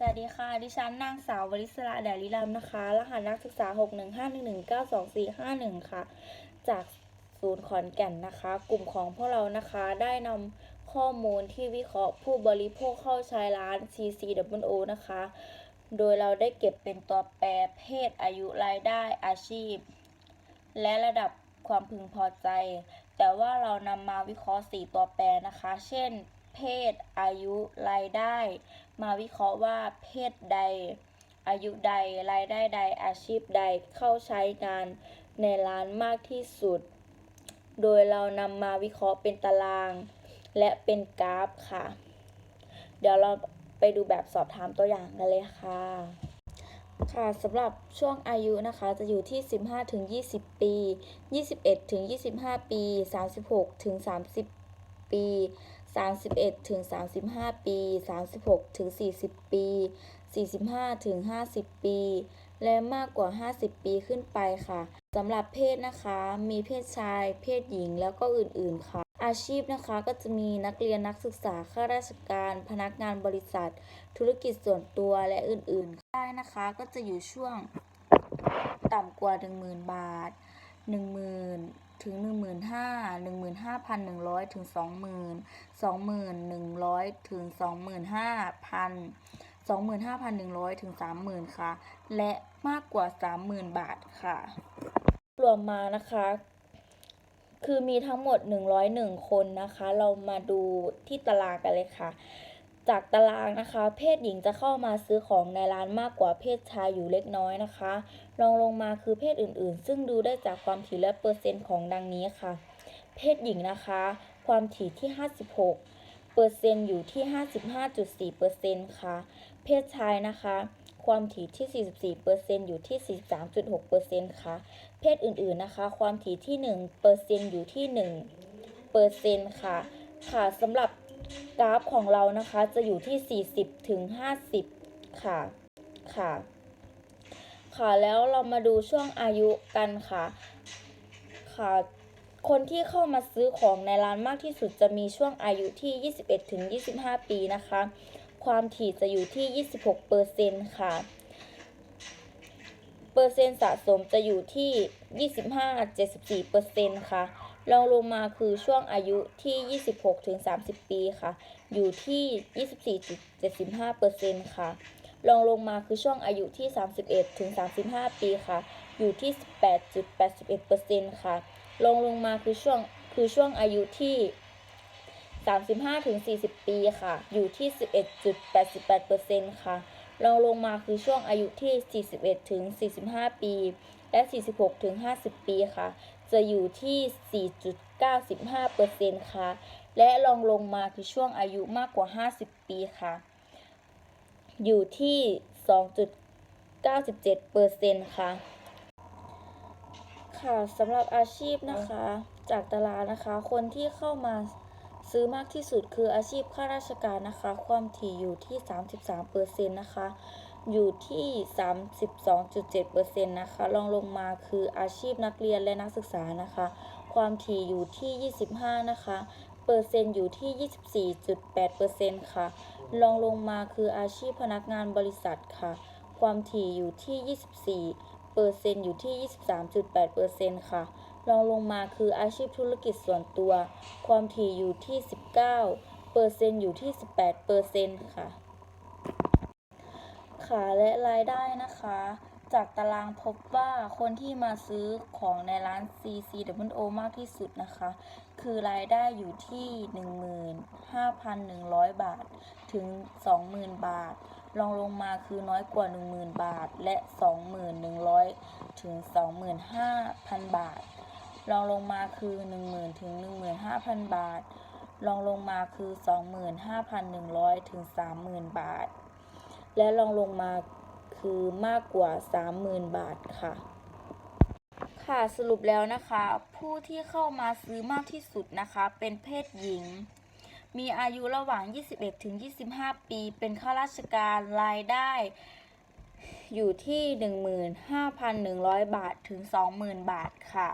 สวัสดีค่ะ ดิฉันนางสาววริศราแดลิลามนะคะ รหัสนักศึกษา 61511922451 ค่ะ จากศูนย์ขอนแก่นนะคะ กลุ่มของพวกเรานะคะ ได้นำข้อมูลที่วิเคราะห์ผู้บริโภคเข้าใช้ร้าน CCWO นะคะ โดยเราได้เก็บเป็นตัวแปรเพศอายุรายได้อาชีพ และระดับความพึงพอใจ แต่ว่าเรานำมาวิเคราะห์ 4 ตัวแปรนะคะ เช่น เพศ อายุ รายได้ มาวิเคราะห์ว่าเพศใด อายุใด รายได้ใด อาชีพใดเข้าใช้งานในร้านมากที่สุด โดยเรานำมาวิเคราะห์เป็นตาราง และเป็นกราฟค่ะ เดี๋ยวเราไปดูแบบสอบถามตัวอย่างกันเลยค่ะ ค่ะสำหรับช่วงอายุนะคะจะอยู่ที่ 15ถึง20 ปี 21ถึง25 ปี 36ถึง30 ปี 31ถึง35 ปี 36ถึง40 ปี 45ถึง50 ปี และมากกว่า 50 ปีขึ้นไปค่ะสำหรับเพศนะคะ มีเพศชาย เพศหญิงแล้วก็อื่นๆค่ะ อาชีพนะคะก็จะมีนักเรียนนักศึกษาข้าราชการ พนักงานบริษัท ธุรกิจส่วนตัวและอื่นๆได้นะคะก็จะอยู่ช่วงต่ำกว่า 10,000 บาท 10,000 ถึง 15,000 15,100 ถึง 20,000 20,100 ถึง 25,000 25,100 ถึง 30,000 ค่ะ และมากกว่า 30,000 บาทค่ะ รวมมานะคะ คือมีทั้งหมด 101 คนนะคะ เรามาดูที่ตารางกันเลยค่ะ จากตารางนะคะ เพศหญิงจะเข้ามาซื้อของในร้านมากกว่าเพศชายอยู่เล็กน้อยนะคะ รองลงมาคือเพศอื่นๆ ซึ่งดูได้จากความถี่และเปอร์เซ็นต์ของดังนี้ค่ะ เพศหญิงนะคะ ความถี่ที่ 56 เปอร์เซ็นต์อยู่ที่ 55.4เปอร์เซ็นต์ค่ะ เพศชายนะคะ ความถี่ที่ 44เปอร์เซ็นต์อยู่ที่ 43.6เปอร์เซ็นต์ค่ะ เพศอื่นๆนะคะ ความถี่ที่1เปอร์เซ็นต์อยู่ที่1เปอร์เซ็นต์ค่ะ ค่ะสำหรับ กราฟของเรานะคะจะอยู่ที่ 40ถึง50 ค่ะ ค่ะ ค่ะแล้วเรามาดูช่วงอายุกันค่ะ ค่ะ คนที่เข้ามาซื้อของในร้านมากที่สุดจะมีช่วงอายุที่ 21ถึง25 ปีนะคะ ความถี่จะอยู่ที่ 26เปอร์เซ็นต์ค่ะ ปอร์เซ็นต์สะสมจะอยู่ที่ 25-74เปอร์เซ็นต์ค่ะรองลงมาคือช่วงอายุที่ 26-30 ปีค่ะ อยู่ที่ 24.75เปอร์เซ็นต์ค่ะรองลงมาคือช่วงอายุที่ 31-35 ปีค่ะ อยู่ที่ 18.81เปอร์เซ็นต์ค่ะรองลงมาคือช่วงคือช่วงอายุที่ 35-40 ปีค่ะ อยู่ที่ 11.88เปอร์เซ็นต์ค่ะ รองลงมาคือช่วงอายุที่ 41 ถึง 45 ปี และ 46 ถึง 50 ปีค่ะ จะอยู่ที่ 4.95เปอร์เซ็นต์ค่ะ และรองลงมาคือช่วงอายุมากกว่า 50 ปีค่ะ อยู่ที่ 2.97เปอร์เซ็นต์ค่ะ ค่ะสำหรับอาชีพนะคะ จากตารางนะคะ คนที่เข้ามา ซื้อมากที่สุดคืออาชีพข้าราชการนะคะ ความถี่อยู่ที่ 33เปอร์เซ็นต์นะคะ อยู่ที่ 32.7เปอร์เซ็นต์นะคะ รองลงมาคืออาชีพนักเรียนและนักศึกษานะคะ ความถี่อยู่ที่ 25 นะคะ เปอร์เซ็นต์อยู่ที่ 24.8เปอร์เซ็นต์ค่ะ รองลงมาคืออาชีพพนักงานบริษัทค่ะ ความถี่อยู่ที่ 24เปอร์เซ็นต์อยู่ที่ 23.8เปอร์เซ็นต์ค่ะ รองลงมาคืออาชีพธุรกิจส่วนตัว ความถี่อยู่ที่ 19เปอร์เซ็นต์อยู่ที่ 18เปอร์เซ็นต์ค่ะ ค่ะและรายได้นะคะ จากตารางพบว่าคนที่มาซื้อของในร้าน CCWO มากที่สุดนะคะ คือรายได้อยู่ที่ 15,100 บาท ถึง 20,000 บาทรองลงมาคือน้อยกว่า 10,000 บาท และ 21,000 ถึง 25,000 บาท รองลงมาคือ 10,000 ถึง 15,000 บาท รองลงมาคือ 25,100 ถึง 30,000 บาท และรองลงมาคือมากกว่า 30,000 บาทค่ะ ค่ะสรุปแล้วนะคะ ผู้ที่เข้ามาซื้อมากที่สุดนะคะ เป็นเพศหญิง มีอายุระหว่าง 21 ถึง 25 ปี เป็นข้าราชการรายได้อยู่ที่ 15,100 บาทถึง 20,000 บาทค่ะ